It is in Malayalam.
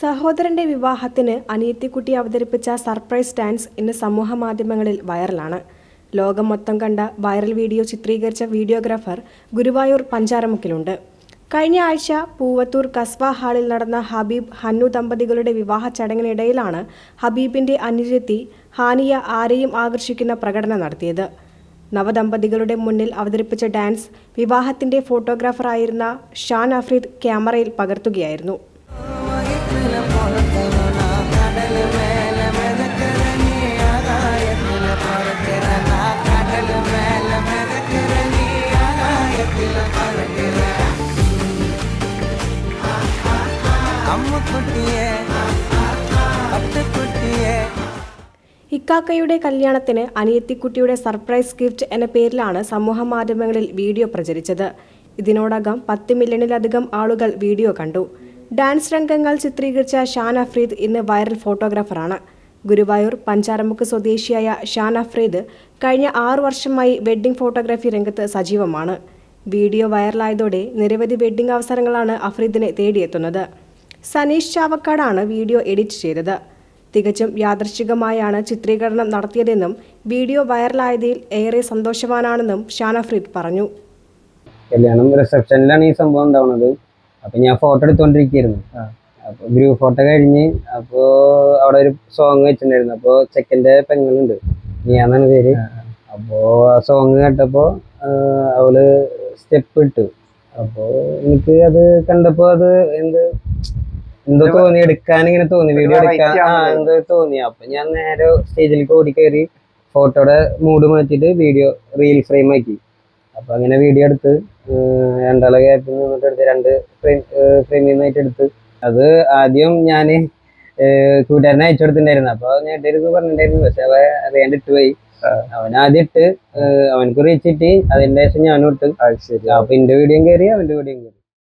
സഹോദരന്റെ വിവാഹത്തിന് അനിയത്തിക്കുട്ടി അവതരിപ്പിച്ച സർപ്രൈസ് ഡാൻസ് ഇന്ന് സമൂഹ മാധ്യമങ്ങളിൽ വൈറലാണ്. ലോകം മൊത്തം കണ്ട വൈറൽ വീഡിയോ ചിത്രീകരിച്ച വീഡിയോഗ്രാഫർ ഗുരുവായൂർ പഞ്ചാരമുക്കിലുണ്ട്. കഴിഞ്ഞ ആഴ്ച പൂവത്തൂർ കസ്ബ ഹാളിൽ നടന്ന ഹബീബ് ഹന്നു ദമ്പതികളുടെ വിവാഹ ചടങ്ങിനിടയിലാണ് ഹബീബിന്റെ അനുജത്തി ഹാനിയ ആരെയും ആകർഷിക്കുന്ന പ്രകടനം നടത്തിയത്. നവദമ്പതികളുടെ മുന്നിൽ അവതരിപ്പിച്ച ഡാൻസ് വിവാഹത്തിന്റെ ഫോട്ടോഗ്രാഫറായിരുന്ന ഷാൻ അഫ്രീദ് ക്യാമറയിൽ പകർത്തുകയായിരുന്നു. ഇക്കാക്കയുടെ കല്യാണത്തിന് അനിയത്തിക്കുട്ടിയുടെ സർപ്രൈസ് ഗിഫ്റ്റ് എന്ന പേരിലാണ് സമൂഹ മാധ്യമങ്ങളിൽ വീഡിയോ പ്രചരിച്ചത്. ഇതിനോടകം പത്ത് മില്യണിലധികം ആളുകൾ വീഡിയോ കണ്ടു. ഡാൻസ് രംഗങ്ങൾ ചിത്രീകരിച്ച ഷാൻ അഫ്രീദ് ഇന്ന് വൈറൽ ഫോട്ടോഗ്രാഫറാണ്. ഗുരുവായൂർ പഞ്ചാരമുക്ക് സ്വദേശിയായ ഷാൻ അഫ്രീദ് കഴിഞ്ഞ ആറു വർഷമായി വെഡ്ഡിംഗ് ഫോട്ടോഗ്രാഫി രംഗത്ത് സജീവമാണ്. വീഡിയോ വൈറലായതോടെ നിരവധി വെഡ്ഡിംഗ് അവസരങ്ങളാണ് അഫ്രീദിനെ തേടിയെത്തുന്നത്. സനീഷ് ചാവക്കാടാണ് വീഡിയോ എഡിറ്റ് ചെയ്തത്. തികച്ചും യാദൃശ്ചികമായാണ് ചിത്രീകരണം നടത്തിയതെന്നും വീഡിയോ വൈറലായതിൽ ഏറെ സന്തോഷവാനാണെന്നും ഷാനഫ്രീദ് പറഞ്ഞു. കല്യാണം റിസപ്ഷനിലാണ് ഈ സംഭവം ഉണ്ടാവുന്നത്. അപ്പൊ ഞാൻ ഫോട്ടോ എടുത്തുകൊണ്ടിരിക്കുകയായിരുന്നു അപ്പോൾ ഗ്രൂപ്പ് ഫോട്ടോ കഴിഞ്ഞ് അപ്പോ അവിടെ ഒരു സോങ് വെച്ചിട്ടുണ്ടായിരുന്നു. അപ്പോൾ ചെക്കന്റെ പെങ്ങളുണ്ട്. നീയാന്നാണ് പേര്. അപ്പോൾ ആ. സോങ് കേട്ടപ്പോൾ അവൾ സ്റ്റെപ്പ് ഇട്ടു. അപ്പോൾ എനിക്ക് അത് കണ്ടപ്പോൾ അത് എന്ത് എന്തോ തോന്നി എടുക്കാൻ ഇങ്ങനെ തോന്നി വീഡിയോ എടുക്കാൻ. ആ എന്തോ തോന്നി. അപ്പൊ ഞാൻ നേരെ സ്റ്റേജിലേക്ക് ഓടി കയറി ഫോട്ടോടെ മൂഡ് മാറ്റിട്ട് വീഡിയോ റീൽ ഫ്രെയിം ആക്കി. അപ്പൊ അങ്ങനെ വീഡിയോ എടുത്ത് രണ്ടാളെ ഗ്യാപ്പിൽ നിന്നിട്ട് എടുത്ത് രണ്ട് ഫ്രെയിം ഫ്രെയിമിൽ നിന്നായിട്ട് എടുത്ത്. അത് ആദ്യം ഞാൻ കൂട്ടുകാരനെ അയച്ചു കൊടുത്തിട്ടുണ്ടായിരുന്നു അപ്പൊ നേട്ടരുത് പറഞ്ഞിട്ടുണ്ടായിരുന്നു പക്ഷെ അവ അറിയാണ്ട് ഇട്ട് പോയി. അവൻ ആദ്യം ഇട്ട് അവനക്ക് റീച്ച് കിട്ടി. അതിന്റെ ശേഷം ഞാനും ഇട്ട്. അപ്പൊ എന്റെ വീഡിയോയും കയറി അവന്റെ വീഡിയോയും കയറി.